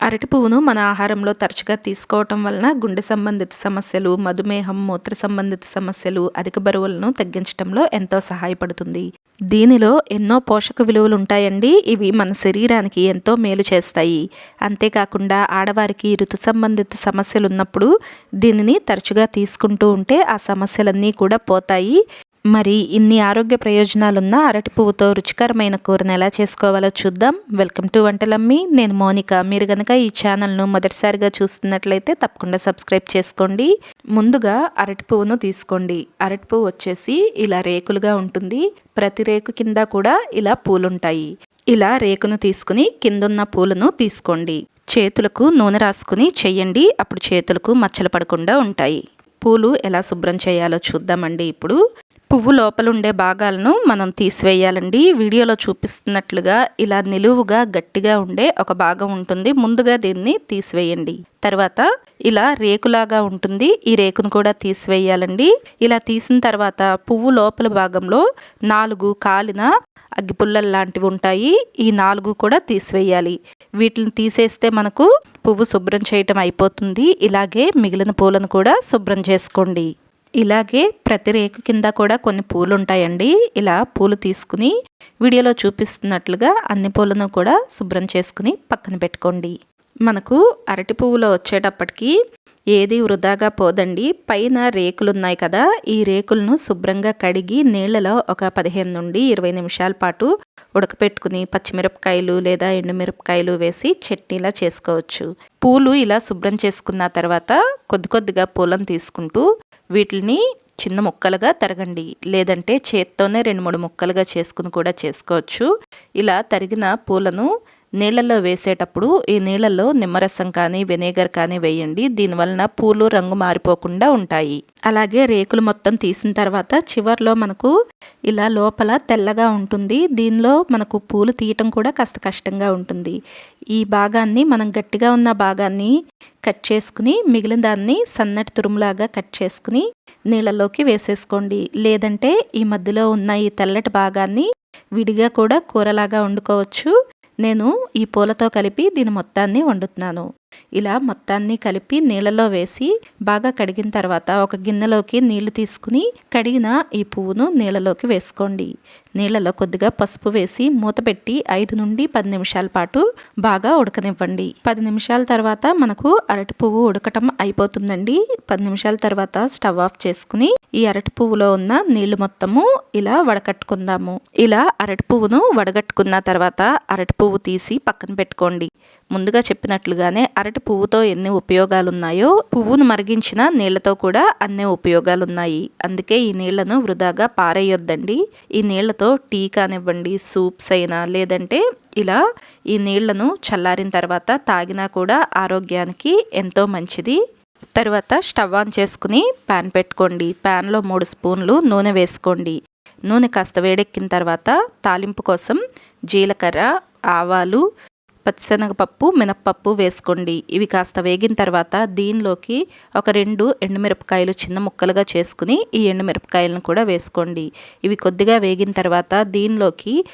అరటి పువ్వును మన ఆహారంలో తరచుగా తీసుకోవటం వలన గుండె సంబంధిత సమస్యలు మధుమేహం మూత్ర సంబంధిత సమస్యలు అధిక బరువులను తగ్గించడంలో ఎంతో సహాయపడుతుంది. దీనిలో ఎన్నో పోషక విలువలు ఉంటాయండి ఇవి మన శరీరానికి ఎంతో మేలు చేస్తాయి. అంతేకాకుండా ఆడవారికి ఋతు సంబంధిత సమస్యలు ఉన్నప్పుడు దీనిని తరచుగా తీసుకుంటూ ఉంటే ఆ సమస్యలన్నీ కూడా పోతాయి. మరి ఇన్ని ఆరోగ్య ప్రయోజనాలున్న అరటి పువ్వుతో రుచికరమైన కూరను ఎలా చేసుకోవాలో చూద్దాం. Welcome to Vantalammi. నేను మోనిక. మీరు కనుక ఈ ఛానల్ను మొదటిసారిగా చూస్తున్నట్లయితే తప్పకుండా సబ్స్క్రైబ్ చేసుకోండి. ముందుగా అరటి పువ్వును తీసుకోండి. అరటి పువ్వు వచ్చేసి ఇలా రేకులుగా ఉంటుంది. ప్రతి రేకు కింద కూడా ఇలా పూలుంటాయి. ఇలా రేకును తీసుకుని కిందున్న పూలను తీసుకోండి. చేతులకు నూనె రాసుకుని చెయ్యండి అప్పుడు చేతులకు మచ్చలు పడకుండా ఉంటాయి. పూలు ఎలా శుభ్రం చేయాలో చూద్దామండి ఇప్పుడు. పువ్వు లోపల ఉండే భాగాలను మనం తీసివేయాలండి. వీడియోలో చూపిస్తున్నట్లుగా ఇలా నిలువుగా గట్టిగా ఉండే ఒక భాగం ఉంటుంది. ముందుగా దీన్ని తీసివేయండి. తర్వాత ఇలా రేకులాగా ఉంటుంది. ఈ రేకును కూడా తీసివేయాలండి. ఇలా తీసిన తర్వాత పువ్వు లోపల భాగంలో నాలుగు కాలిన అగ్గిపుల్లలు లాంటివి ఉంటాయి. ఈ నాలుగు కూడా తీసివేయాలి. వీటిని తీసేస్తే మనకు పువ్వు శుభ్రం చేయటం అయిపోతుంది. ఇలాగే మిగిలిన పూలను కూడా శుభ్రం చేసుకోండి. ఇలాగే ప్రతి రేకు కింద కూడా కొన్ని పూలు ఉంటాయండి ఇలా పూలు తీసుకుని వీడియోలో చూపిస్తున్నట్లుగా అన్ని పూలను కూడా శుభ్రం చేసుకుని పక్కన పెట్టుకోండి. మనకు అరటి పువ్వులో వచ్చేటప్పటికి ఏది వృధాగా పోదండి. పైన రేకులు ఉన్నాయి కదా ఈ రేకులను శుభ్రంగా కడిగి నీళ్ళలో ఒక పదిహేను నుండి ఇరవై నిమిషాల పాటు ఉడకపెట్టుకుని పచ్చిమిరపకాయలు లేదా ఎండుమిరపకాయలు వేసి చట్నీలా చేసుకోవచ్చు. పూలు ఇలా శుభ్రం చేసుకున్న తర్వాత కొద్ది కొద్దిగా పూలను తీసుకుంటూ వీటిని చిన్న ముక్కలుగా తరగండి. లేదంటే చేత్తోనే రెండు మూడు ముక్కలుగా చేసుకుని కూడా చేసుకోవచ్చు. ఇలా తరిగిన పూలను నీళ్ళల్లో వేసేటప్పుడు ఈ నీళ్ళల్లో నిమ్మరసం కానీ వెనేగర్ కానీ వేయండి. దీనివలన పూలు రంగు మారిపోకుండా ఉంటాయి. అలాగే రేకులు మొత్తం తీసిన తర్వాత చివర్లో మనకు ఇలా లోపల తెల్లగా ఉంటుంది. దీనిలో మనకు పూలు తీయటం కూడా కాస్త కష్టంగా ఉంటుంది. ఈ భాగాన్ని మనం గట్టిగా ఉన్న భాగాన్ని కట్ చేసుకుని మిగిలిన దాన్ని సన్నటి తురుములాగా కట్ చేసుకుని నీళ్ళలోకి వేసేసుకోండి. లేదంటే ఈ మధ్యలో ఉన్న ఈ తెల్లటి భాగాన్ని విడిగా కూడా కూరలాగా వండుకోవచ్చు. నేను ఈ పూలతో కలిపి దీని మొత్తాన్ని వండుతున్నాను. ఇలా మొత్తాన్ని కలిపి నీళ్ళలో వేసి బాగా కడిగిన తర్వాత ఒక గిన్నెలోకి నీళ్ళు తీసుకుని కడిగిన ఈ పువ్వును నీళ్ళలోకి వేసుకోండి. నీళ్ళలో కొద్దిగా పసుపు వేసి మూత పెట్టి ఐదు నుండి పది నిమిషాల పాటు బాగా ఉడకనివ్వండి. పది నిమిషాల తర్వాత మనకు అరటి పువ్వు ఉడకటం అయిపోతుందండి. పది నిమిషాల తర్వాత స్టవ్ ఆఫ్ చేసుకుని ఈ అరటి పువ్వులో ఉన్న నీళ్ళు మొత్తము ఇలా వడకట్టుకుందాము. ఇలా అరటి పువ్వును వడగట్టుకున్న తర్వాత అరటి పువ్వు తీసి పక్కన పెట్టుకోండి. ముందుగా చెప్పినట్లుగానే అరటి పువ్వుతో ఎన్ని ఉపయోగాలు ఉన్నాయో పువ్వును మరిగించిన నీళ్ళతో కూడా అన్నే ఉపయోగాలు ఉన్నాయి అందుకే ఈ నీళ్ళను వృధాగా పారేయొద్దండి. ఈ నీళ్ళతో టీ కానివ్వండి సూప్స్ అయినా లేదంటే ఇలా ఈ నీళ్ళను చల్లారిన తర్వాత తాగినా కూడా ఆరోగ్యానికి ఎంతో మంచిది. తర్వాత స్టవ్ ఆన్ చేసుకుని ప్యాన్ పెట్టుకోండి. ప్యాన్లో మూడు స్పూన్లు నూనె వేసుకోండి. నూనె కాస్త వేడెక్కిన తర్వాత తాలింపు కోసం జీలకర్ర ఆవాలు పచ్చిశనగపప్పు మినప్పప్పు వేసుకోండి. ఇవి కాస్త వేగిన తర్వాత దీనిలోకి ఒక రెండు ఎండుమిరపకాయలు చిన్న ముక్కలుగా చేసుకుని ఈ ఎండుమిరపకాయలను కూడా వేసుకోండి. ఇవి కొద్దిగా వేగిన తర్వాత దీనిలోకి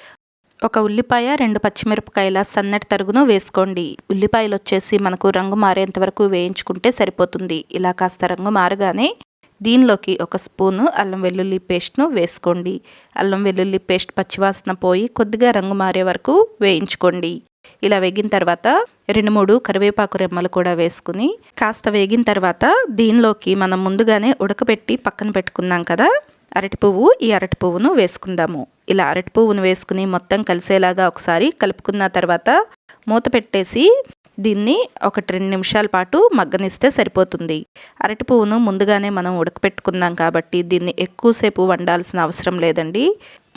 ఒక ఉల్లిపాయ రెండు పచ్చిమిరపకాయల సన్నటి తరుగును వేసుకోండి. ఉల్లిపాయలు వచ్చేసి మనకు రంగు మారేంత వరకు వేయించుకుంటే సరిపోతుంది. ఇలా కాస్త రంగు మారగానే దీనిలోకి ఒక స్పూను అల్లం వెల్లుల్లి పేస్ట్ను వేసుకోండి. అల్లం వెల్లుల్లి పేస్ట్ పచ్చివాసన పోయి కొద్దిగా రంగు మారే వరకు వేయించుకోండి. ఇలా వేగిన తర్వాత రెండు మూడు కరివేపాకు రెమ్మలు కూడా వేసుకుని కాస్త వేగిన తర్వాత దీనిలోకి మనం ముందుగానే ఉడకబెట్టి పక్కన పెట్టుకున్నాం కదా అరటి పువ్వు ఈ అరటి పువ్వును వేసుకుందాము. ఇలా అరటి పువ్వును వేసుకుని మొత్తం కలిసేలాగా ఒకసారి కలుపుకున్న తర్వాత మూత పెట్టేసి దీన్ని ఒకటి రెండు నిమిషాల పాటు మగ్గనిస్తే సరిపోతుంది. అరటి పువ్వును ముందుగానే మనం ఉడకపెట్టుకుందాం కాబట్టి దీన్ని ఎక్కువసేపు వండాల్సిన అవసరం లేదండి.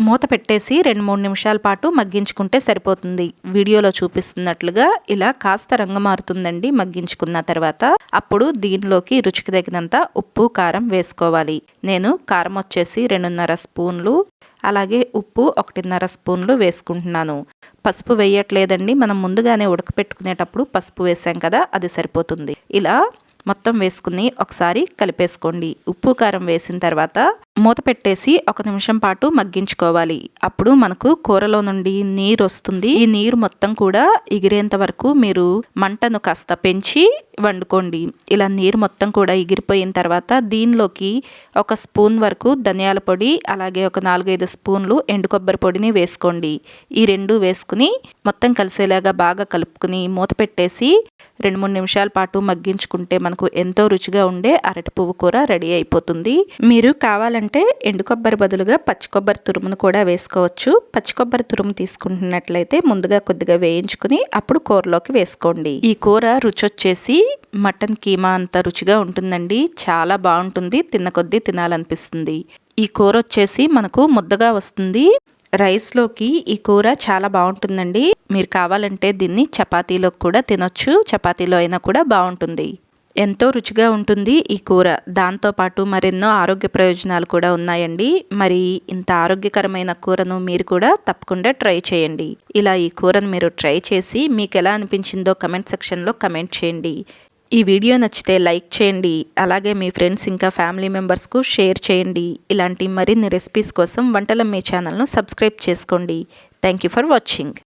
మూత పెట్టేసి రెండు మూడు నిమిషాల పాటు మగ్గించుకుంటే సరిపోతుంది. వీడియోలో చూపిస్తున్నట్లుగా ఇలా కాస్త రంగు మారుతుందండి మగ్గించుకున్న తర్వాత. అప్పుడు దీనిలోకి రుచికి తగినంత ఉప్పు కారం వేసుకోవాలి. నేను కారం వచ్చేసి రెండున్నర స్పూన్లు అలాగే ఉప్పు ఒకటిన్నర స్పూన్లు వేసుకుంటున్నాను. పసుపు వేయట్లేదండి. మనం ముందుగానే ఉడకపెట్టుకునేటప్పుడు పసుపు వేసాం కదా అది సరిపోతుంది. ఇలా మొత్తం వేసుకుని ఒకసారి కలిపేసుకోండి. ఉప్పు కారం వేసిన తర్వాత మూత పెట్టేసి ఒక నిమిషం పాటు మగ్గించుకోవాలి. అప్పుడు మనకు కూరలో నుండి నీరు వస్తుంది. ఈ నీరు మొత్తం కూడా ఎగిరేంత వరకు మీరు మంటను కాస్త పెంచి వండుకోండి. ఇలా నీరు మొత్తం కూడా ఎగిరిపోయిన తర్వాత దీనిలోకి ఒక స్పూన్ వరకు ధనియాల పొడి అలాగే ఒక నాలుగైదు స్పూన్లు ఎండు కొబ్బరి పొడిని వేసుకోండి. ఈ రెండు వేసుకుని మొత్తం కలిసేలాగా బాగా కలుపుకుని మూత పెట్టేసి రెండు మూడు నిమిషాల పాటు మగ్గించుకుంటే మనకు ఎంతో రుచిగా ఉండే అరటి పువ్వు కూర రెడీ అయిపోతుంది. మీరు కావాలంటే ఎండు కొబ్బరి బదులుగా పచ్చి కొబ్బరి తురుమును కూడా వేసుకోవచ్చు. పచ్చి కొబ్బరి తురుము తీసుకుంటున్నట్లయితే ముందుగా కొద్దిగా వేయించుకుని అప్పుడు కూరలోకి వేసుకోండి. ఈ కూర రుచి వచ్చేసి మటన్ కీమా అంత రుచిగా ఉంటుందండి. చాలా బాగుంటుంది. తిన్న కొద్దీ తినాలనిపిస్తుంది. ఈ కూర వచ్చేసి మనకు ముద్దగా వస్తుంది. రైస్లోకి ఈ కూర చాలా బాగుంటుందండి. మీరు కావాలంటే దీన్ని చపాతీలో కూడా తినొచ్చు. చపాతీలో అయినా కూడా బాగుంటుంది. ఎంతో రుచిగా ఉంటుంది ఈ కూర. దాంతోపాటు మరెన్నో ఆరోగ్య ప్రయోజనాలు కూడా ఉన్నాయండి. మరి ఇంత ఆరోగ్యకరమైన కూరను మీరు కూడా తప్పకుండా ట్రై చేయండి. ఇలా ఈ కూరను మీరు ట్రై చేసి మీకు ఎలా అనిపించిందో కమెంట్ సెక్షన్లో కమెంట్ చేయండి. ఈ వీడియో నచ్చితే లైక్ చేయండి. అలాగే మీ ఫ్రెండ్స్ ఇంకా ఫ్యామిలీ మెంబర్స్కు షేర్ చేయండి. ఇలాంటి మరిన్ని రెసిపీస్ కోసం వంటల మీ ఛానల్ను సబ్స్క్రైబ్ చేసుకోండి. Thank you for watching.